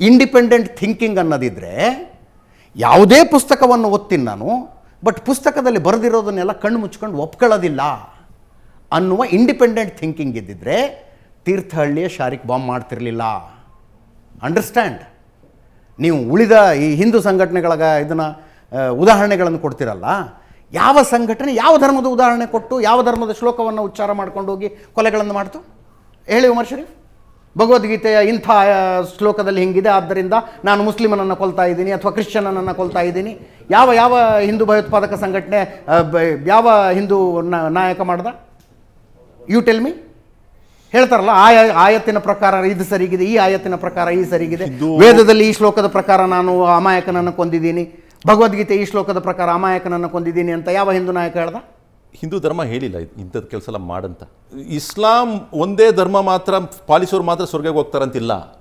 Independent thinking ಅನ್ನೋದಿದ್ದರೆ ಯಾವುದೇ ಪುಸ್ತಕವನ್ನು ಓದ್ತೀನಿ ನಾನು ಬಟ್ ಪುಸ್ತಕದಲ್ಲಿ ಬರೆದಿರೋದನ್ನೆಲ್ಲ ಕಣ್ಣು ಮುಚ್ಕೊಂಡು ಒಪ್ಕೊಳ್ಳೋದಿಲ್ಲ ಅನ್ನುವ ಇಂಡಿಪೆಂಡೆಂಟ್ ಥಿಂಕಿಂಗ್ ಇದ್ದಿದ್ರೆ, ತೀರ್ಥಹಳ್ಳಿಯ ಶಾರಿಕ್ ಬಾಂಬ್ ಮಾಡ್ತಿರಲಿಲ್ಲ. ಅಂಡರ್ಸ್ಟ್ಯಾಂಡ್ ನೀವು ಉಳಿದ ಈ ಹಿಂದೂ ಸಂಘಟನೆಗಳಾಗ ಇದನ್ನು ಉದಾಹರಣೆಗಳನ್ನು ಕೊಡ್ತಿರಲ್ಲ? ಯಾವ ಸಂಘಟನೆ ಯಾವ ಧರ್ಮದ ಉದಾಹರಣೆ ಕೊಟ್ಟು ಯಾವ ಧರ್ಮದ ಶ್ಲೋಕವನ್ನು ಉಚ್ಚಾರ ಮಾಡ್ಕೊಂಡು ಹೋಗಿ ಕೊಲೆಗಳನ್ನು ಮಾಡ್ತು? ಹೇಳಿ ಉಮರ್ ಶರೀಫ್. ಭಗವದ್ಗೀತೆಯ ಇಂಥ ಶ್ಲೋಕದಲ್ಲಿ ಹಿಂಗಿದೆ. ಆದ್ದರಿಂದ ನಾನು ಮುಸ್ಲಿಮನನ್ನು ಕೊಲ್ತಾ ಇದ್ದೀನಿ ಅಥವಾ ಕ್ರಿಶ್ಚಿಯನನ್ನು ಕೊಲ್ತಾ ಇದ್ದೀನಿ. ಯಾವ ಯಾವ ಹಿಂದೂ ಭಯೋತ್ಪಾದಕ ಸಂಘಟನೆ ಯಾವ ಹಿಂದೂ ನಾಯಕ ಮಾಡ್ದ? ಯು ಟೆಲ್ ಮಿ ಹೇಳ್ತಾರಲ್ಲ ಆಯ ಆಯತ್ತಿನ ಪ್ರಕಾರ ಇದು ಸರಿಗಿದೆ ಈ ಆಯತ್ತಿನ ಪ್ರಕಾರ ಈ ಸರಿಗಿದೆ. ವೇದದಲ್ಲಿ ಈ ಶ್ಲೋಕದ ಪ್ರಕಾರ ನಾನು ಅಮಾಯಕನನ್ನು ಕೊಂದಿದ್ದೀನಿ. ಭಗವದ್ಗೀತೆ ಈ ಶ್ಲೋಕದ ಪ್ರಕಾರ ಅಮಾಯಕನನ್ನು ಕೊಂದಿದ್ದೀನಿ ಅಂತ ಯಾವ ಹಿಂದೂ ನಾಯಕ ಹೇಳ್ದ? ಹಿಂದೂ ಧರ್ಮ ಹೇಳಿಲ್ಲ ಇಂಥದ್ದು ಕೆಲಸ ಎಲ್ಲ ಮಾಡಂತ. ಇಸ್ಲಾಂ ಒಂದೇ ಧರ್ಮ ಮಾತ್ರ ಪಾಲಿಸೋರು ಮಾತ್ರ ಸ್ವರ್ಗಕ್ಕೆ ಹೋಗ್ತಾರಂತಿಲ್ಲ.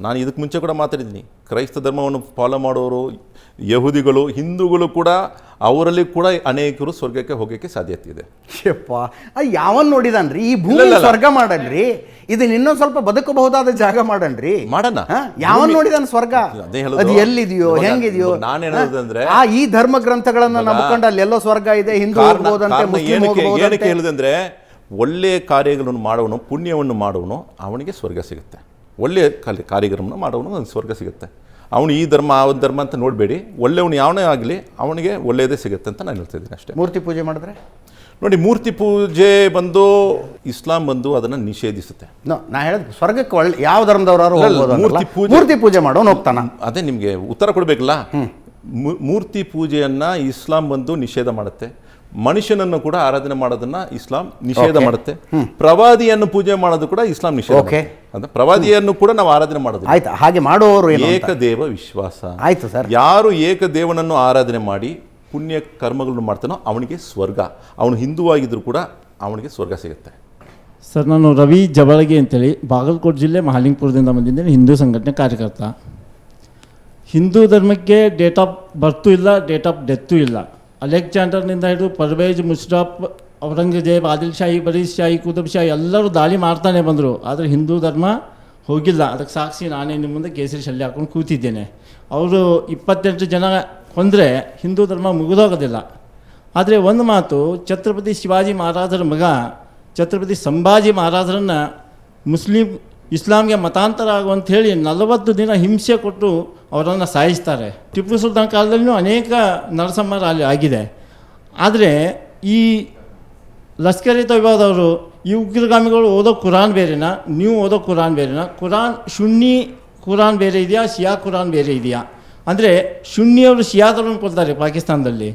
ನಾನು ಇದಕ್ಕೆ ಮುಂಚೆ ಕೂಡ ಮಾತಾಡಿದ್ದೀನಿ. ಕ್ರೈಸ್ತ ಧರ್ಮವನ್ನು ಫಾಲೋ ಮಾಡೋರು ಯಹೂದಿಗಳು ಹಿಂದೂಗಳು ಕೂಡ ಅವರಲ್ಲಿ ಕೂಡ ಅನೇಕರು ಸ್ವರ್ಗಕ್ಕೆ ಹೋಗೋಕ್ಕೆ ಸಾಧ್ಯತೆ ಇದೆ. ಯಪ್ಪ ಯಾವನ್ ನೋಡಿದನ್ರಿ? ಈ ಭೂಮಿ. ಸ್ವರ್ಗ ಮಾಡಲ್ರಿ ಇದನ್ನ ಇನ್ನೊಂದು ಸ್ವಲ್ಪ ಬದುಕಬಹುದಾದ ಜಾಗ ಮಾಡನ್ರಿ? ಮಾಡೋಣ. ಹಾ? ಯಾವನ್ ನೋಡಿದಾನ ಸ್ವರ್ಗ? ಅದೇ ಎಲ್ಲಿದೆಯೋ ಹೆಂಗಿದೆಯೋ? ನಾನು ಹೇಳೋದಂದ್ರೆ- ಆ ಈ ಧರ್ಮ ಗ್ರಂಥಗಳನ್ನ ನಂಬಿಕೊಂಡು ಅಲ್ಲಿ ಎಲ್ಲೋ ಸ್ವರ್ಗ ಇದೆ ಹಿಂದೂ ಹೋಗ್ಬೋದಂತೆ ಮುಸ್ಲಿಂ ಹೋಗ್ಬೋದಂತೆ. ಹೇಳುದಂದ್ರೆ ಒಳ್ಳೆಯ ಕಾರ್ಯಗಳನ್ನು ಮಾಡೋನು ಪುಣ್ಯವನ್ನು ಮಾಡೋನು ಅವನಿಗೆ ಸ್ವರ್ಗ ಸಿಗುತ್ತೆ. ಒಳ್ಳೆಯ ಕಾರ್ಯ ಕಾರ್ಯಕ್ರಮನ ಮಾಡೋನು ಒಂದು ಸ್ವರ್ಗ ಸಿಗುತ್ತೆ. ಅವನು ಈ ಧರ್ಮ ಆ ಧರ್ಮ ಅಂತ ನೋಡಬೇಡಿ. ಒಳ್ಳೆಯವನು ಯಾವನೇ ಆಗಲಿ ಅವನಿಗೆ ಒಳ್ಳೆಯದೇ ಸಿಗುತ್ತೆ ಅಂತ ನಾನು ಹೇಳ್ತಾ ಇದ್ದೀನಿ ಅಷ್ಟೇ. ಮೂರ್ತಿ ಪೂಜೆ ಮಾಡಿದ್ರೆ? ನೋಡಿ ಮೂರ್ತಿ ಪೂಜೆ ಬಂದು ಇಸ್ಲಾಂ ಬಂದು ಅದನ್ನು ನಿಷೇಧಿಸುತ್ತೆ. ನೋ ನಾ ಹೇಳಿದ್ ಸ್ವರ್ಗಕ್ಕೆ ಒಳ್ಳೆ ಯಾವ ಧರ್ಮದವರು ಮೂರ್ತಿ ಪೂಜೆ- ಮೂರ್ತಿ ಪೂಜೆ ಮಾಡೋನು ಹೋಗ್ತಾನ. ಅದೇ ನಿಮಗೆ ಉತ್ತರ ಕೊಡಬೇಕಲ್ಲ. ಮೂರ್ತಿ ಪೂಜೆಯನ್ನು ಇಸ್ಲಾಂ ಬಂದು ನಿಷೇಧ ಮಾಡುತ್ತೆ. ಮನುಷ್ಯನನ್ನು ಕೂಡ ಆರಾಧನೆ ಮಾಡೋದನ್ನ ಇಸ್ಲಾಂ ನಿಷೇಧ ಮಾಡುತ್ತೆ. ಪ್ರವಾದಿಯನ್ನು ಪೂಜೆ ಮಾಡೋದು ಕೂಡ ಇಸ್ಲಾಂ ನಿಷೇಧ. ಅಂದ್ರೆ ಪ್ರವಾದಿಯನ್ನು ಕೂಡ ನಾವು ಆರಾಧನೆ ಮಾಡೋದು ಆಯ್ತು ಹಾಗೆ ಮಾಡುವವರು ಏಕ ದೇವ ಏಕದೇವ ವಿಶ್ವಾಸ. ಆಯ್ತು ಸರ್. ಯಾರು ಏಕದೇವನನ್ನು ಆರಾಧನೆ ಮಾಡಿ ಪುಣ್ಯ ಕರ್ಮಗಳನ್ನು ಮಾಡ್ತಾನೋ ಅವನಿಗೆ ಸ್ವರ್ಗ. ಅವನು ಹಿಂದೂ ಆಗಿದ್ರು ಕೂಡ ಅವನಿಗೆ ಸ್ವರ್ಗ ಸಿಗುತ್ತೆ. ಸರ್ ನಾನು ರವಿ ಜಬಳಗಿ ಅಂತೇಳಿ ಬಾಗಲಕೋಟೆ ಜಿಲ್ಲೆ ಮಹಾಲಿಂಗಪುರದಿಂದ ಬಂದಿದ್ದೇನೆ ಹಿಂದೂ ಸಂಘಟನೆ ಕಾರ್ಯಕರ್ತ. ಹಿಂದೂ ಧರ್ಮಕ್ಕೆ ಡೇಟ್ ಆಫ್ ಬರ್ತು ಇಲ್ಲ ಡೇಟ್ ಆಫ್ ಡೆತ್ತು ಇಲ್ಲ. ಅಲೆಕ್ಸಾಂಡರ್ನಿಂದ ಹಿಡಿದು ಪರ್ವೇಜ್ ಮುಷ್ರಫ್ ಔರಂಗಜೇಬ್ ಆದಿಲ್ ಶಾಹಿ ಬರೀಸ್ ಶಾಹಿ ಕುತುಬ್ ಶಾಹಿ ಎಲ್ಲರೂ ದಾಳಿ ಮಾಡ್ತಾನೆ ಬಂದರು. ಆದರೆ ಹಿಂದೂ ಧರ್ಮ ಹೋಗಿಲ್ಲ. ಅದಕ್ಕೆ ಸಾಕ್ಷಿ ನಾನೇ ನಿಮ್ಮ ಮುಂದೆ ಕೇಸರಿ ಶಲ್ಯ ಹಾಕೊಂಡು ಕೂತಿದ್ದೇನೆ. ಅವರು ಇಪ್ಪತ್ತೆಂಟು ಜನ ಕೊಂದರೆ ಹಿಂದೂ ಧರ್ಮ ಮುಗಿದೋಗೋದಿಲ್ಲ. ಆದರೆ ಒಂದು ಮಾತು, ಛತ್ರಪತಿ ಶಿವಾಜಿ ಮಹಾರಾಜರ ಮಗ, ಛತ್ರಪತಿ ಸಂಭಾಜಿ ಮಹಾರಾಜರನ್ನು ಮುಸ್ಲಿಂ ಇಸ್ಲಾಂಗೆ ಮತಾಂತರ ಆಗುವಂತ ಹೇಳಿ ನಲವತ್ತು ದಿನ ಹಿಂಸೆ ಕೊಟ್ಟು ಅವರನ್ನು ಸಾಯಿಸ್ತಾರೆ. ಟಿಪ್ಪು ಸುಲ್ತಾನ್ ಕಾಲದಲ್ಲೂ ಅನೇಕ ನರಸಂಹಾರ ಅಲ್ಲಿ ಆಗಿದೆ. ಆದರೆ ಈ ಲಷ್ಕರಿ ತೊಯ್ಬಾದವರು ಈ ಉಗ್ರಗಾಮಿಗಳು ಓದೋ ಕುರಾನ್ ಬೇರೆನಾ? ನೀವು ಓದೋ ಕುರಾನ್ ಬೇರೆನಾ? ಕುರಾನ್ ಶುನ್ನಿ ಕುರಾನ್ ಬೇರೆ ಇದೆಯಾ? ಶಿಯಾ ಕುರಾನ್ ಬೇರೆ ಇದೆಯಾ? ಅಂದರೆ ಶುನ್ನಿಯವರು ಶಿಯಾದವ್ರನ್ನ ಕೊಡ್ತಾರೆ ಪಾಕಿಸ್ತಾನದಲ್ಲಿ.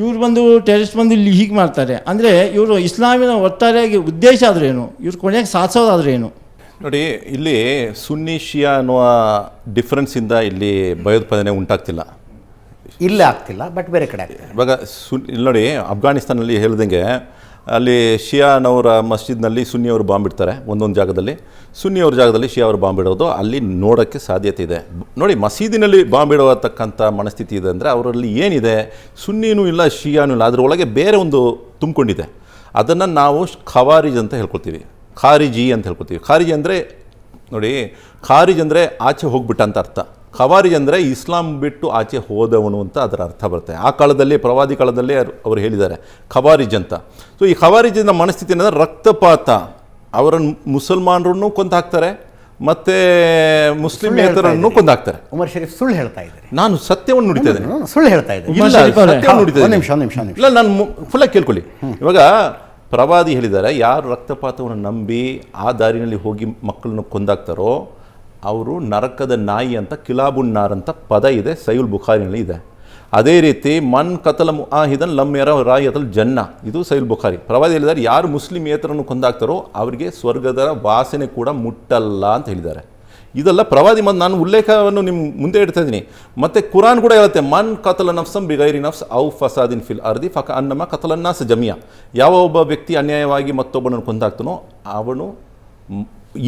ಇವ್ರು ಬಂದು ಟೆರರಿಸ್ಟ್ ಬಂದು ಇಲ್ಲಿ ಹೀಗೆ ಮಾಡ್ತಾರೆ. ಅಂದರೆ ಇವರು ಇಸ್ಲಾಮಿನ ಒಟ್ಟಾರೆಯಾಗಿ ಉದ್ದೇಶ ಆದ್ರೇನು? ಇವ್ರು ಕೊನೆಗೆ ಸಾಧಿಸೋದಾದ್ರೆ ಏನು ನೋಡಿ ಇಲ್ಲಿ ಸುನ್ನಿ ಶಿಯಾ ಅನ್ನುವ ಡಿಫ್ರೆನ್ಸಿಂದ ಇಲ್ಲಿ ಭಯೋತ್ಪಾದನೆ ಉಂಟಾಗ್ತಿಲ್ಲ. ಇಲ್ಲೇ ಆಗ್ತಿಲ್ಲ ಬಟ್ ಬೇರೆ ಕಡೆ ಇವಾಗ ಸುನ್ ಇಲ್ಲಿ ನೋಡಿ ಅಫ್ಘಾನಿಸ್ತಾನಲ್ಲಿ ಹೇಳ್ದಂಗೆ ಅಲ್ಲಿ ಶಿಯಾನವರ ಮಸ್ಜಿದ್ನಲ್ಲಿ ಸುನ್ನಿಯವರು ಬಾಂಬ್ ಇಡ್ತಾರೆ ಒಂದೊಂದು ಜಾಗದಲ್ಲಿ. ಸುನ್ನಿಯವ್ರ ಜಾಗದಲ್ಲಿ ಶಿಯಾ ಅವರು ಬಾಂಬ್ ಇಡೋದು ಅಲ್ಲಿ ನೋಡೋಕ್ಕೆ ಸಾಧ್ಯತೆ ಇದೆ. ನೋಡಿ ಮಸೀದಿನಲ್ಲಿ ಬಾಂಬ್ ಇಡೋತಕ್ಕಂಥ ಮನಸ್ಥಿತಿ ಇದೆ ಅಂದರೆ ಅವರಲ್ಲಿ ಏನಿದೆ? ಸುನ್ನಿನೂ ಇಲ್ಲ ಶಿಯಾನೂ ಇಲ್ಲ ಅದರೊಳಗೆ ಬೇರೆ ಒಂದು ತುಂಬಿಕೊಂಡಿದೆ. ಅದನ್ನು ನಾವು ಖವಾರಿಜ್ ಅಂತ ಹೇಳ್ಕೊತೀವಿ ಖಾರಿಜಿ ಅಂತ ಹೇಳ್ಕೊತೀವಿ. ಖಾರಿಜಿ ಅಂದರೆ ನೋಡಿ ಖಾರಿಜ್ ಅಂದರೆ ಆಚೆ ಹೋಗ್ಬಿಟ್ಟ ಅಂತ ಅರ್ಥ. ಖವಾರಿಜ್ ಅಂದರೆ ಇಸ್ಲಾಂ ಬಿಟ್ಟು ಆಚೆ ಹೋದವನು ಅಂತ ಅದರ ಅರ್ಥ ಬರುತ್ತೆ. ಆ ಕಾಲದಲ್ಲಿ ಪ್ರವಾದಿ ಕಾಲದಲ್ಲಿ ಅವ್ರು- ಅವರು ಹೇಳಿದ್ದಾರೆ ಖವಾರಿಜ್ ಅಂತ. ಸೊ ಈ ಖವಾರಿಜಿನ ಮನಸ್ಥಿತಿ ಏನಂದರೆ ರಕ್ತಪಾತ. ಅವರನ್ನು ಮುಸಲ್ಮಾನರನ್ನು ಕೊಂದು ಹಾಕ್ತಾರೆ ಮತ್ತು ಮುಸ್ಲಿಮೇತರನ್ನು ಕೊಂದು ಹಾಕ್ತಾರೆ. ಉಮರ್ ಶರೀಫ್ ಸುಳ್ಳು ಹೇಳ್ತಾ ಇದ್ದಾರೆ. ನಾನು ಸತ್ಯವನ್ನು ನುಡಿತಾ ಇದ್ದೇನೆ. ಸುಳ್ಳು ಹೇಳ್ತಾ ಇದ್ದೇನೆ ಇಲ್ಲ, ಶರೀಫ್ ಅವರೇ. ಒಂದು ನಿಮಿಷ ಒಂದು ನಿಮಿಷ ಒಂದು ನಿಮಿಷ. ಇಲ್ಲ ನಾನು ಫುಲ್ಲಾಗಿ ಕೇಳ್ಕೊಳ್ಳಿ. ಇವಾಗ ಪ್ರವಾದಿ ಹೇಳಿದ್ದಾರೆ, ಯಾರು ರಕ್ತಪಾತವನ್ನು ನಂಬಿ ಆ ದಾರಿನಲ್ಲಿ ಹೋಗಿ ಮಕ್ಕಳನ್ನು ಕೊಂದಾಗ್ತಾರೋ ಅವರು ನರಕದ ನಾಯಿ ಅಂತ ಕಿಲಾಬುನ್ ನಾರ್ ಅಂತ ಪದ ಇದೆ, ಸೈಯುಲ್ ಬುಖಾರಿನಲ್ಲಿ ಇದೆ. ಅದೇ ರೀತಿ, ಮನ್ ಕತಲ ಮುಹಿದನ್ ಲಮ್ ಯರ ಅದಲ್ ಜನ್ನ, ಇದು ಸೈಲ್ ಬುಖಾರಿ. ಪ್ರವಾದಿ ಹೇಳಿದ್ದಾರೆ, ಯಾರು ಮುಸ್ಲಿಮೇತರನ್ನು ಕೊಂದಾಗ್ತಾರೋ ಅವರಿಗೆ ಸ್ವರ್ಗದ ವಾಸನೆ ಕೂಡ ಮುಟ್ಟಲ್ಲ ಅಂತ ಹೇಳಿದ್ದಾರೆ. ಇದೆಲ್ಲ ಪ್ರವಾದಿ ಮತ್ತು ನಾನು ಉಲ್ಲೇಖವನ್ನು ನಿಮ್ಮ ಮುಂದೆ ಇಡ್ತಾ ಇದ್ದೀನಿ. ಮತ್ತು ಕುರಾನ್ ಕೂಡ ಹೇಳುತ್ತೆ ಮನ್ ಕತಲ ನಫ್ಸಂ ಬಿಗೈರಿ ನಫ್ಸ್ ಔ ಫಸಾದಿನ್ ಫಿಲ್ ಅರ್ದಿ ಫಕ ಅನ್ನಮ ಕತಲನ್ನಾಸ ಜಮಿಯಾ. ಯಾವ ಒಬ್ಬ ವ್ಯಕ್ತಿ ಅನ್ಯಾಯವಾಗಿ ಮತ್ತೊಬ್ಬನನ್ನು ಕೊಂದಾಕ್ತಾನೋ ಅವನು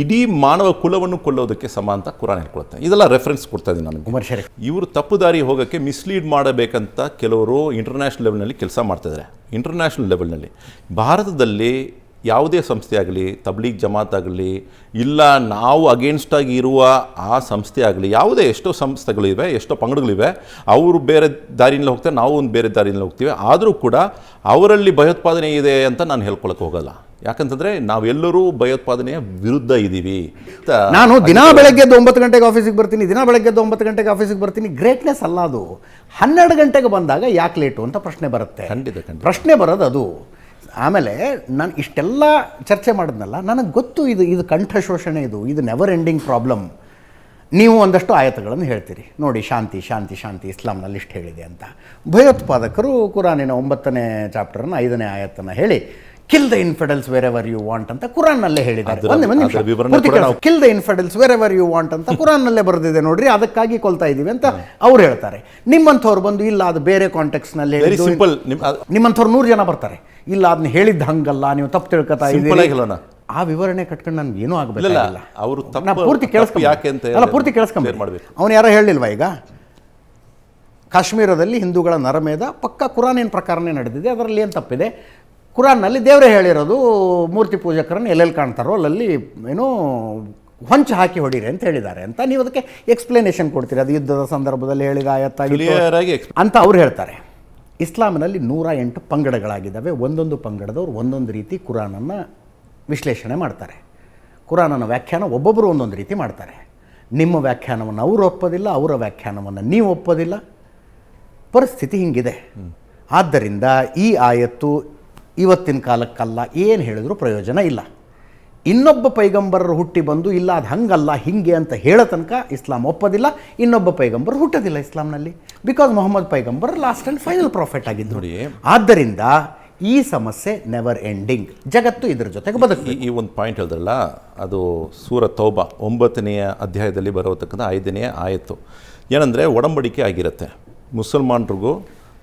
ಇಡೀ ಮಾನವ ಕುಲವನ್ನು ಕೊಲ್ಲೋದಕ್ಕೆ ಸಮ ಅಂತ ಕುರಾನ್ ಹೇಳ್ಕೊಳುತ್ತೆ. ಇದೆಲ್ಲ ರೆಫರೆನ್ಸ್ ಕೊಡ್ತಾ ಇದ್ದೀನಿ ನಾನು. ಕುಮಾರ್ ಶರೀಫ್. ಇವರು ತಪ್ಪು ದಾರಿ ಹೋಗೋಕ್ಕೆ ಮಿಸ್ಲೀಡ್ ಮಾಡಬೇಕಂತ ಕೆಲವರು ಇಂಟರ್ನ್ಯಾಷನಲ್ ಲೆವೆಲ್ನಲ್ಲಿ ಕೆಲಸ ಮಾಡ್ತಾಯಿದ್ದಾರೆ ಇಂಟರ್ನ್ಯಾಷನಲ್ ಲೆವೆಲ್ನಲ್ಲಿ ಭಾರತದಲ್ಲಿ ಯಾವುದೇ ಸಂಸ್ಥೆ ಆಗಲಿ ತಬ್ಲೀಗ್ ಜಮಾತ್ ಆಗಲಿ ಇಲ್ಲ ನಾವು ಅಗೇನ್ಸ್ಟಾಗಿ ಇರುವ ಆ ಸಂಸ್ಥೆ ಆಗಲಿ ಯಾವುದೇ ಎಷ್ಟೋ ಸಂಸ್ಥೆಗಳಿವೆ ಎಷ್ಟೋ ಪಂಗಡಗಳಿವೆ ಅವರು ಬೇರೆ ದಾರಿಯಲ್ಲಿ ಹೋಗ್ತಾರೆ ನಾವು ಒಂದು ಬೇರೆ ದಾರಿಯಲ್ಲಿ ಹೋಗ್ತೀವಿ. ಆದರೂ ಕೂಡ ಅವರಲ್ಲಿ ಭಯೋತ್ಪಾದನೆ ಇದೆ ಅಂತ ನಾನು ಹೇಳ್ಕೊಳಕ್ಕೆ ಹೋಗಲ್ಲ. ಯಾಕಂತಂದರೆ ನಾವೆಲ್ಲರೂ ಭಯೋತ್ಪಾದನೆಯ ವಿರುದ್ಧ ಇದ್ದೀವಿ. ನಾನು ದಿನ ಬೆಳಗ್ಗೆ ಒಂಬತ್ತು ಗಂಟೆಗೆ ಆಫೀಸಿಗೆ ಬರ್ತೀನಿ ದಿನ ಬೆಳಗ್ಗೆ ಒಂಬತ್ತು ಗಂಟೆಗೆ ಆಫೀಸಿಗೆ ಬರ್ತೀನಿ ಗ್ರೇಟ್ನೆಸ್ ಅಲ್ಲ ಅದು. ಹನ್ನೆರಡು ಗಂಟೆಗೆ ಬಂದಾಗ ಯಾಕೆ ಲೇಟು ಅಂತ ಪ್ರಶ್ನೆ ಬರುತ್ತೆ. ಖಂಡಿತ, ಖಂಡಿತ. ಪ್ರಶ್ನೆ ಬರೋದು ಅದು. ಆಮೇಲೆ ನಾನು ಇಷ್ಟೆಲ್ಲ ಚರ್ಚೆ ಮಾಡಿದ್ನಲ್ಲ, ನನಗೆ ಗೊತ್ತು ಇದು ಇದು ಕಂಠ ಶೋಷಣೆ ಇದು ಇದು ನೆವರ್ ಎಂಡಿಂಗ್ ಪ್ರಾಬ್ಲಮ್ ನೀವು ಒಂದಷ್ಟು ಆಯತಗಳನ್ನು ಹೇಳ್ತೀರಿ. ನೋಡಿ, ಶಾಂತಿ ಶಾಂತಿ ಶಾಂತಿ ಇಸ್ಲಾಂನಲ್ಲಿ ಇಷ್ಟು ಹೇಳಿದೆ ಅಂತ. ಭಯೋತ್ಪಾದಕರು ಕುರಾನಿನ ಒಂಬತ್ತನೇ ಚಾಪ್ಟರ್ನ ಐದನೇ ಆಯತ್ತನ್ನು ಹೇಳಿ kill the infidels wherever you want ಅಂತ ಕುರಾನ್ನಲ್ಲೇ ಹೇಳಿದ್ದಾರೆ. ಒಂದೇ ಒಂದು ನಿಮಿಷ. Kill the infidels wherever you want ಅಂತ ಕುರಾನ್ನಲ್ಲೇ ಬರೆದಿದೆ ನೋಡ್ರಿ ಅದಕ್ಕಾಗಿ ಕೊಲ್ತಾ ಇದೀವಿ ಅಂತ ಅವ್ರು ಹೇಳ್ತಾರೆ. ನಿಮ್ಮಂಥವ್ರು ಬಂದು ಇಲ್ಲ ಅದು ಬೇರೆ ಕಾಂಟೆಕ್ಸ್ನಲ್ಲಿ ನಲ್ಲಿ ಸಿಂಪಲ್ ನಿಮ್ಮ ನಿಮ್ಮಂಥವ್ರು ನೂರು ಜನ ಬರ್ತಾರೆ. ಇಲ್ಲ ಅದನ್ನ ಹೇಳಿದ್ದ ಹಂಗಲ್ಲ ನೀವು ತಪ್ಪು ತಿಳ್ಕೊತಾ ಇದ್ದೀವಿ ಇದ್ದೀರಿ. ಆ ವಿವರಣೆ ಕಟ್ಕೊಂಡು ನನ್ಗೆ ಏನೂ ಆಗಬೇಕಿಲ್ಲ ಅವರು ಪೂರ್ತಿ ಕೇಳಿಸ್ಕೊಂಡು ಯಾಕೆ ಅಂತ ಅಲ್ಲ ಪೂರ್ತಿ ಕೇಳಿಸ್ಕೊಂಡು ಮಾಡ್ಬೇಕು. ಅವನು ಯಾರೋ ಹೇಳಿಲ್ವಾ ಈಗ? ಕಾಶ್ಮೀರದಲ್ಲಿ ಹಿಂದೂಗಳ ನರಮೇಧ ಪಕ್ಕ ಕುರಾನೇನು ಪ್ರಕಾರನೇ ನಡೆದಿದೆ ಅದರಲ್ಲಿ ಏನು ತಪ್ಪಿದೆ? ಕುರಾನ್ನಲ್ಲಿ ದೇವರೇ ಹೇಳಿರೋದು ಮೂರ್ತಿ ಪೂಜಕರನ್ನು ಎಲ್ಲೆಲ್ಲಿ ಕಾಣ್ತಾರೋ ಅಲ್ಲಲ್ಲಿ ಏನೋ ಹೊಂಚು ಹಾಕಿ ಹೊಡೀರಿ ಅಂತ ಹೇಳಿದ್ದಾರೆ ಅಂತ ನೀವು ಅದಕ್ಕೆ ಎಕ್ಸ್ಪ್ಲನೇಷನ್ ಕೊಡ್ತೀರಿ. ಅದು ಯುದ್ಧದ ಸಂದರ್ಭದಲ್ಲಿ ಹೇಳಿದ ಆಯತ್ತ ಅಂತ ಅವ್ರು ಹೇಳ್ತಾರೆ. ಇಸ್ಲಾಮಿನಲ್ಲಿ ನೂರ ಎಂಟು ಪಂಗಡಗಳಾಗಿದ್ದಾವೆ. ಒಂದೊಂದು ಪಂಗಡದವ್ರು ಒಂದೊಂದು ರೀತಿ ಕುರಾನನ್ನು ವಿಶ್ಲೇಷಣೆ ಮಾಡ್ತಾರೆ. ಕುರಾನನ ವ್ಯಾಖ್ಯಾನ ಒಬ್ಬೊಬ್ಬರು ಒಂದೊಂದು ರೀತಿ ಮಾಡ್ತಾರೆ. ನಿಮ್ಮ ವ್ಯಾಖ್ಯಾನವನ್ನು ಅವರು ಒಪ್ಪೋದಿಲ್ಲ ಅವರ ವ್ಯಾಖ್ಯಾನವನ್ನು ನೀವು ಒಪ್ಪೋದಿಲ್ಲ. ಪರಿಸ್ಥಿತಿ ಹಿಂಗಿದೆ. ಆದ್ದರಿಂದ ಈ ಆಯತ್ತು ಇವತ್ತಿನ ಕಾಲಕ್ಕಲ್ಲ ಏನು ಹೇಳಿದ್ರು ಪ್ರಯೋಜನ ಇಲ್ಲ. ಇನ್ನೊಬ್ಬ ಪೈಗಂಬರರು ಹುಟ್ಟಿ ಬಂದು ಇಲ್ಲ ಅದು ಹಂಗಲ್ಲ ಹಿಂಗೆ ಅಂತ ಹೇಳೋ ತನಕ ಇಸ್ಲಾಂ ಒಪ್ಪೋದಿಲ್ಲ ಇನ್ನೊಬ್ಬ ಪೈಗಂಬರ್ ಹುಟ್ಟೋದಿಲ್ಲ ಇಸ್ಲಾಂನಲ್ಲಿ. ಬಿಕಾಸ್ ಮೊಹಮ್ಮದ್ ಪೈಗಂಬರ್ ಲಾಸ್ಟ್ ಆ್ಯಂಡ್ ಫೈನಲ್ ಪ್ರಾಫಿಟ್ ಆಗಿದ್ದು ನೋಡಿ. ಆದ್ದರಿಂದ ಈ ಸಮಸ್ಯೆ ನೆವರ್ ಎಂಡಿಂಗ್ ಜಗತ್ತು ಇದ್ರ ಜೊತೆಗೆ ಬದುಕಿ ಈ ಒಂದು ಪಾಯಿಂಟ್ ಹೇಳಿದ್ರಲ್ಲ ಅದು ಸೂರ ತೌಬಾ ಒಂಬತ್ತನೆಯ ಅಧ್ಯಾಯದಲ್ಲಿ ಬರತಕ್ಕಂಥ ಐದನೆಯ ಆಯಿತು ಏನಂದರೆ ಒಡಂಬಡಿಕೆ ಆಗಿರುತ್ತೆ. ಮುಸಲ್ಮಾನರಿಗೂ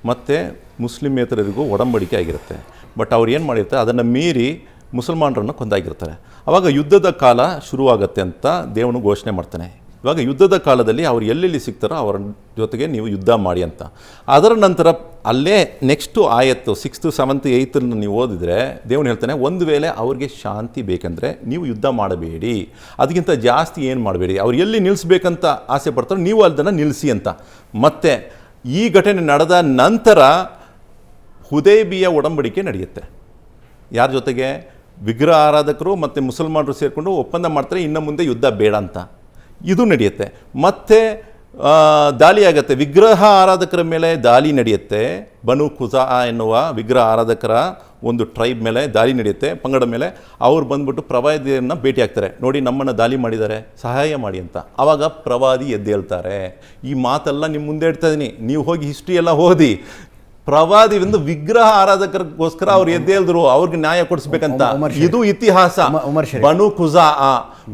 ಮತ್ತು ಮುಸ್ಲಿಮೇತರರಿಗೂ ಒಡಂಬಡಿಕೆ ಆಗಿರುತ್ತೆ. ಬಟ್ ಅವ್ರು ಏನು ಮಾಡಿರ್ತಾರೆ, ಅದನ್ನು ಮೀರಿ ಮುಸಲ್ಮಾನರನ್ನು ಕೊಂದಾಗಿರ್ತಾರೆ. ಆವಾಗ ಯುದ್ಧದ ಕಾಲ ಶುರುವಾಗತ್ತೆ ಅಂತ ದೇವನು ಘೋಷಣೆ ಮಾಡ್ತಾನೆ. ಇವಾಗ ಯುದ್ಧದ ಕಾಲದಲ್ಲಿ ಅವ್ರು ಎಲ್ಲೆಲ್ಲಿ ಸಿಗ್ತಾರೋ ಅವರ ಜೊತೆಗೆ ನೀವು ಯುದ್ಧ ಮಾಡಿ ಅಂತ. ಅದರ ನಂತರ ಅಲ್ಲೇ ನೆಕ್ಸ್ಟು ಆಯತ್ತು ಸಿಕ್ಸ್ತು ಸೆವೆಂತ್ ಏಯ್ತನ್ನು ನೀವು ಓದಿದರೆ ದೇವನು ಹೇಳ್ತಾನೆ, ಒಂದು ವೇಳೆ ಅವ್ರಿಗೆ ಶಾಂತಿ ಬೇಕಂದರೆ ನೀವು ಯುದ್ಧ ಮಾಡಬೇಡಿ. ಅದಕ್ಕಿಂತ ಜಾಸ್ತಿ ಏನು ಮಾಡಬೇಡಿ? ಅವ್ರು ಎಲ್ಲಿ ನಿಲ್ಲಿಸ್ಬೇಕಂತ ಆಸೆ ಪಡ್ತಾರೋ ನೀವು ಅದನ್ನು ನಿಲ್ಲಿಸಿ ಅಂತ. ಮತ್ತು ಈ ಘಟನೆ ನಡೆದ ನಂತರ ಹುದೇಬಿಯ ಒಡಂಬಡಿಕೆ ನಡೆಯುತ್ತೆ. ಯಾರ ಜೊತೆಗೆ? ವಿಗ್ರಹ ಆರಾಧಕರು ಮತ್ತು ಮುಸಲ್ಮಾನರು ಸೇರಿಕೊಂಡು ಒಪ್ಪಂದ ಮಾಡ್ತಾರೆ, ಇನ್ನು ಮುಂದೆ ಯುದ್ಧ ಬೇಡ ಅಂತ. ಇದು ನಡೆಯುತ್ತೆ. ಮತ್ತೆ ದಾಳಿ ಆಗುತ್ತೆ. ವಿಗ್ರಹ ಆರಾಧಕರ ಮೇಲೆ ದಾಳಿ ನಡೆಯುತ್ತೆ. ಬನು ಖುಜಾ ಎನ್ನುವ ವಿಗ್ರಹ ಆರಾಧಕರ ಒಂದು ಟ್ರೈಬ್ ಮೇಲೆ ದಾಳಿ ನಡೆಯುತ್ತೆ, ಪಂಗಡ ಮೇಲೆ. ಅವ್ರು ಬಂದ್ಬಿಟ್ಟು ಪ್ರವಾದಿಯನ್ನು ಭೇಟಿ ಆಗ್ತಾರೆ. ನೋಡಿ ನಮ್ಮನ್ನು ದಾಳಿ ಮಾಡಿದ್ದಾರೆ ಸಹಾಯ ಮಾಡಿ ಅಂತ. ಆವಾಗ ಪ್ರವಾದಿ ಎದ್ದೇಳ್ತಾರೆ. ಈ ಮಾತೆಲ್ಲ ನಿಮ್ಮ ಮುಂದೆ ಇಡ್ತಾ ಇದ್ದೀನಿ ನೀವು ಹೋಗಿ ಹಿಸ್ಟ್ರಿ ಎಲ್ಲ ಓದಿ. ಪ್ರವಾದಿ ಒಂದು ವಿಗ್ರಹ ಆರಾಧಕರಿಗೋಸ್ಕರ ಅವ್ರು ಎದ್ದೇಳಿದ್ರು ಅವ್ರಿಗೆ ನ್ಯಾಯ ಕೊಡಿಸ್ಬೇಕಂತ. ಇದು ಇತಿಹಾಸ. ಬನು ಖುಜಾ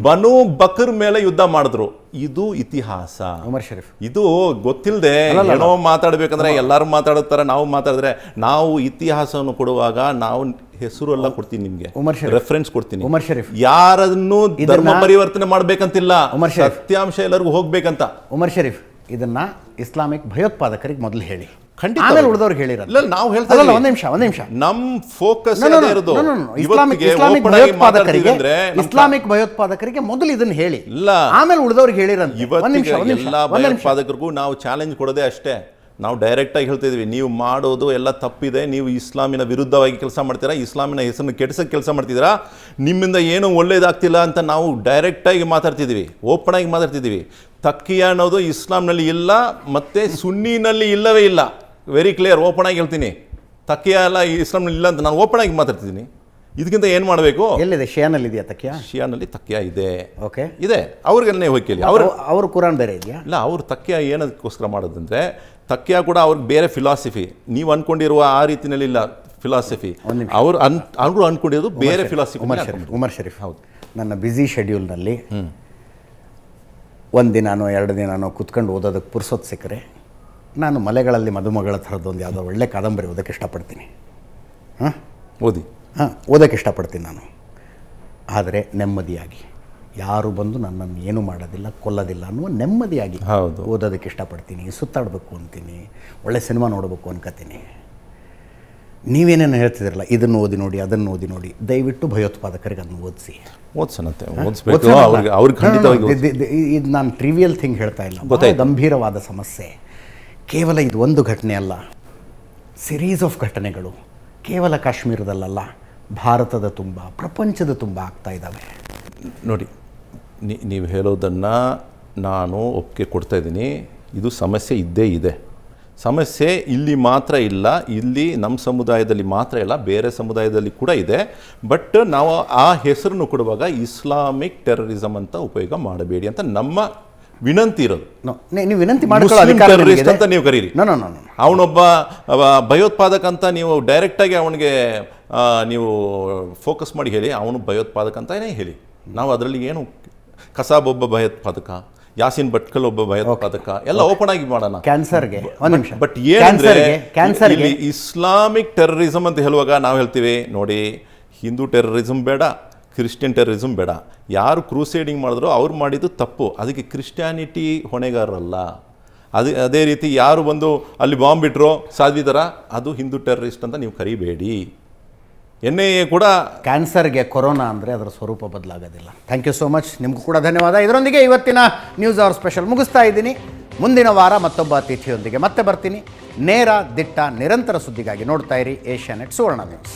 ಬನು ಬಕರ್ ಮೇಲೆ ಯುದ್ಧ ಮಾಡಿದ್ರು. ಇದು ಇತಿಹಾಸ. ಉಮರ್ ಶರೀಫ್ ಇದು ಗೊತ್ತಿಲ್ಲದೆ. ಏನೋ ಮಾತಾಡ್ಬೇಕಂದ್ರೆ ಎಲ್ಲರೂ ಮಾತಾಡುತ್ತಾರೆ ನಾವು ಮಾತಾಡಿದ್ರೆ ನಾವು ಇತಿಹಾಸವನ್ನು ಕೊಡುವಾಗ ನಾವು ಹೆಸರು ಎಲ್ಲ ಕೊಡ್ತೀನಿ ನಿಮ್ಗೆ. ಉಮರ್ ಶರೀಫ್. ರೆಫರೆನ್ಸ್ ಕೊಡ್ತೀನಿ. ಉಮರ್ ಶರೀಫ್. ಯಾರನ್ನು ಧರ್ಮ ಪರಿವರ್ತನೆ ಮಾಡ್ಬೇಕಂತಿಲ್ಲ. ಉಮರ್ ಶರೀಫ್. ಸತ್ಯಾಂಶ ಎಲ್ಲರಿಗೂ ಹೋಗ್ಬೇಕಂತ. ಉಮರ್ ಶರೀಫ್ ಇದನ್ನ ಇಸ್ಲಾಮಿಕ್ ಭಯೋತ್ಪಾದಕರಿಗೆ ಮೊದಲು ಹೇಳಿ. ಖಂಡಿತ. ಆಮೇಲೆ ಉಳಿದವ್ರಿಗೆ ಹೇಳಿರೋದು. ಇಲ್ಲ ನಾವು ಹೇಳ್ತಾ ಇಲ್ಲ ಒಂದು ನಿಮಿಷ ಒಂದು ನಿಮಿಷ. ನಮ್ ಫೋಕಸ್ ಇರೋದು. ಇಸ್ಲಾಮಿಕ್ ಇಸ್ಲಾಮಿಕ್ ಭಯೋತ್ಪಾದಕರಿಗೆ ಇಸ್ಲಾಮಿಕ್ ಭಯೋತ್ಪಾದಕರಿಗೆ ಮೊದಲು ಇದನ್ನ ಹೇಳಿ. ಇಲ್ಲ. ಆಮೇಲೆ ಉಳಿದವ್ರಿಗೆ ಹೇಳಿರಂತ ಒಂದು ನಿಮಿಷ ಎಲ್ಲಾ ಭಯೋತ್ಪಾದಕರಿಗೂ ನಾವು ಚಾಲೆಂಜ್ ಕೊಡೋದೇ ಅಷ್ಟೇ. ನಾವು ಡೈರೆಕ್ಟಾಗಿ ಹೇಳ್ತಾ ಇದೀವಿ ನೀವು ಮಾಡೋದು ಎಲ್ಲ ತಪ್ಪಿದೆ ನೀವು ಇಸ್ಲಾಮಿನ ವಿರುದ್ಧವಾಗಿ ಕೆಲಸ ಮಾಡ್ತೀರಾ ಇಸ್ಲಾಮಿನ ಹೆಸರನ್ನು ಕೆಡಿಸೋಕೆ ಕೆಲಸ ಮಾಡ್ತಿದ್ದೀರಾ ನಿಮ್ಮಿಂದ ಏನೂ ಒಳ್ಳೇದಾಗ್ತಿಲ್ಲ ಅಂತ ನಾವು ಡೈರೆಕ್ಟಾಗಿ ಮಾತಾಡ್ತಿದ್ದೀವಿ ಓಪನ್ ಆಗಿ ಮಾತಾಡ್ತಿದ್ದೀವಿ. ತಕ್ಕಿಯ ಅನ್ನೋದು ಇಸ್ಲಾಂನಲ್ಲಿ ಇಲ್ಲ ಮತ್ತು ಸುನ್ನಿನಲ್ಲಿ ಇಲ್ಲವೇ ಇಲ್ಲ. ವೆರಿ ಕ್ಲಿಯರ್ ಓಪನ್ ಆಗಿ ಹೇಳ್ತೀನಿ. ತಕ್ಕಿಯ ಎಲ್ಲ ಇಸ್ಲಾಂನಲ್ಲಿ ಇಲ್ಲ ಅಂತ ನಾನು ಓಪನ್ ಆಗಿ ಮಾತಾಡ್ತಿದ್ದೀನಿ. ಇದಕ್ಕಿಂತ ಏನು ಮಾಡಬೇಕು? ಎಲ್ಲಿದೆ? ಶಿಯಾನಲ್ಲಿ ಇದೆಯಾ ತಕ್ಕಿಯ ಶಿಯಾನಲ್ಲಿ ತಕ್ಕಿಯ ಇದೆ. ಓಕೆ. ಇದೆ. ಅವ್ರಿಗೆಲ್ಲೇ ಹೋಗಿ ಕೇಳಿ ಅವ್ರ ಅವರು ಕುರಾನ್ ಬೇರೆ ಇದೆಯಾ? ಇಲ್ಲ ಅವ್ರು ತಕ್ಕಿಯ ಏನಕ್ಕೋಸ್ಕರ ಮಾಡೋದಂದ್ರೆ ತಕ್ಕಿಯ ಕೂಡ ಅವ್ರಿಗೆ ಬೇರೆ ಫಿಲಾಸಫಿ ನೀವು ಅನ್ಕೊಂಡಿರುವ ಆ ರೀತಿಯಲ್ಲಿ ಇಲ್ಲ ಫಿಲಾಸಫಿ ಅವ್ರು ಅನ್ ಅವರು ಅನ್ಕೊಂಡಿರೋದು ಬೇರೆ ಫಿಲಾಸಫಿ ಉಮರ್ ಶರೀಫ್ ಉಮರ್ ಶರೀಫ್. ಹೌದು. ನನ್ನ ಬ್ಯುಸಿ ಶೆಡ್ಯೂಲ್ನಲ್ಲಿ ಒಂದು ದಿನಾನೋ ಎರಡು ದಿನಾನೋ ಕುತ್ಕೊಂಡು ಓದೋದಕ್ಕೆ ಪುರ್ಸೋದು ಸಿಕ್ಕರೆ ನಾನು ಮಲೆಗಳಲ್ಲಿ ಮದುಮಗಳ ಥರದ್ದೊಂದು ಯಾವುದೋ ಒಳ್ಳೆ ಕಾದಂಬರಿ ಓದೋಕ್ಕೆ ಇಷ್ಟಪಡ್ತೀನಿ. ಹಾಂ? ಓದಿ. ಹಾಂ ಓದೋಕ್ಕೆ ಇಷ್ಟಪಡ್ತೀನಿ ನಾನು. ಆದರೆ ನೆಮ್ಮದಿಯಾಗಿ. ಯಾರು ಬಂದು ನನ್ನನ್ನು ಏನು ಮಾಡೋದಿಲ್ಲ ಕೊಲ್ಲೋದಿಲ್ಲ ಅನ್ನುವ ನೆಮ್ಮದಿಯಾಗಿ ಹೌದು. ಓದೋದಕ್ಕೆ ಇಷ್ಟಪಡ್ತೀನಿ. ಸುತ್ತಾಡಬೇಕು ಅಂತೀನಿ. ಒಳ್ಳೆ ಸಿನಿಮಾ ನೋಡಬೇಕು ಅನ್ಕೋತೀನಿ. ನೀವೇನೇನು ಹೇಳ್ತಿದ್ರಲ್ಲ ಇದನ್ನು ಓದಿ ನೋಡಿ ಅದನ್ನು ಓದಿ ನೋಡಿ ದಯವಿಟ್ಟು ಭಯೋತ್ಪಾದಕರಿಗೆ ಅದನ್ನು ಓದಿಸಿ. ಓದ್ಸನತ್ತೆ. ಓದಿಸ್ಬೇಕು. ಅವ್ರಿಗೆ ಅವ್ರಿಗೆ ಖಂಡಿತವಾಗಿ ಓದ್ಸ್- ಇದು ನಾನು ಟ್ರಿವಿಯಲ್ ಥಿಂಗ್ ಹೇಳ್ತಾ ಇಲ್ಲ. ಗೊತ್ತಾಯ್ತು. ಗಂಭೀರವಾದ ಸಮಸ್ಯೆ. ಕೇವಲ ಇದು ಒಂದು ಘಟನೆ ಅಲ್ಲ. ಸಿರೀಸ್ ಆಫ್ ಘಟನೆಗಳು. ಕೇವಲ ಕಾಶ್ಮೀರದಲ್ಲಲ್ಲ, ಭಾರತದ ತುಂಬ, ಪ್ರಪಂಚದ ತುಂಬ ಆಗ್ತಾ ಇದ್ದಾವೆ. ನೋಡಿ ನೀವು ಹೇಳೋದನ್ನು ನಾನು ಒಪ್ಪಿಗೆ ಕೊಡ್ತಾ ಇದ್ದೀನಿ. ಇದು ಸಮಸ್ಯೆ ಇದ್ದೇ ಇದೆ. ಸಮಸ್ಯೆ ಇಲ್ಲಿ ಮಾತ್ರ ಇಲ್ಲ, ಇಲ್ಲಿ ನಮ್ಮ ಸಮುದಾಯದಲ್ಲಿ ಮಾತ್ರ ಇಲ್ಲ, ಬೇರೆ ಸಮುದಾಯದಲ್ಲಿ ಕೂಡ ಇದೆ. ಬಟ್ ನಾವು ಆ ಹೆಸರನ್ನು ಕೊಡುವಾಗ ಇಸ್ಲಾಮಿಕ್ ಟೆರರಿಸಮ್ ಅಂತ ಉಪಯೋಗ ಮಾಡಬೇಡಿ ಅಂತ ನಮ್ಮ ವಿನಂತಿ ಇರೋದು. ನೀವು ವಿನಂತಿ ನಿಮಗಿದೆ. ಅಂತ ನೀವು ಕರೀರಿ. ಅವನೊಬ್ಬ ಭಯೋತ್ಪಾದಕ ಅಂತ ನೀವು ಡೈರೆಕ್ಟಾಗಿ ಅವನಿಗೆ ನೀವು ಫೋಕಸ್ ಮಾಡಿ ಹೇಳಿ ಅವನು ಭಯೋತ್ಪಾದಕ ಅಂತಲೇ ಹೇಳಿ. ನಾವು ಅದರಲ್ಲಿ ಏನು ಕಸಾಬ್ ಒಬ್ಬ ಭಯೋತ್ಪಾದಕ ಯಾಸಿನ್ ಭಟ್ಕಲ್ ಒಬ್ಬ ಭಯೋತ್ಪಾದಕ ಎಲ್ಲ ಓಪನ್ ಆಗಿ ಮಾಡೋಣ. ಕ್ಯಾನ್ಸರ್ಗೆ ಬಟ್ ಏನಂದ್ರೆ ಕ್ಯಾನ್ಸರ್ಗೆ ಕ್ಯಾನ್ಸರ್ಗೆ ಇಲ್ಲಿ ಇಸ್ಲಾಮಿಕ್ ಟೆರರಿಸಮ್ ಅಂತ ಹೇಳುವಾಗ ನಾವು ಹೇಳ್ತೀವಿ ನೋಡಿ ಹಿಂದೂ ಟೆರರಿಸಮ್ ಬೇಡ ಕ್ರಿಶ್ಚಿಯನ್ ಟೆರರಿಸಮ್ ಬೇಡ. ಯಾರು ಕ್ರೂಸೇಡಿಂಗ್ ಮಾಡಿದ್ರು ಅವ್ರು ಮಾಡಿದ್ದು ತಪ್ಪು. ಅದಕ್ಕೆ ಕ್ರಿಶ್ಚಿಯಾನಿಟಿ ಹೊಣೆಗಾರರಲ್ಲ. ಅದು, ಅದೇ ರೀತಿ ಯಾರು ಬಂದು ಅಲ್ಲಿ ಬಾಂಬ್ ಬಿಟ್ಟರು ಸಾಧ್ವಿದಾರ? ಅದು ಹಿಂದೂ ಟೆರರಿಸ್ಟ್ ಅಂತ ನೀವು ಕರಿಬೇಡಿ. ಎನ್ ಐ ಎ ಕೂಡ ಕ್ಯಾನ್ಸರ್ಗೆ ಕೊರೋನಾ ಅಂದರೆ ಅದರ ಸ್ವರೂಪ ಬದಲಾಗೋದಿಲ್ಲ. ಥ್ಯಾಂಕ್ ಯು ಸೋ ಮಚ್ ನಿಮಗೂ ಕೂಡ ಧನ್ಯವಾದ. ಇದರೊಂದಿಗೆ ಇವತ್ತಿನ ನ್ಯೂಸ್ ಅವರ್ ಸ್ಪೆಷಲ್ ಮುಗಿಸ್ತಾ ಇದ್ದೀನಿ. ಮುಂದಿನ ವಾರ ಮತ್ತೊಬ್ಬ ಅತಿಥಿಯೊಂದಿಗೆ ಮತ್ತೆ ಬರ್ತೀನಿ. ನೇರ ದಿಟ್ಟ ನಿರಂತರ ಸುದ್ದಿಗಾಗಿ ನೋಡ್ತಾ ಇರಿ Asianet Suvarna news.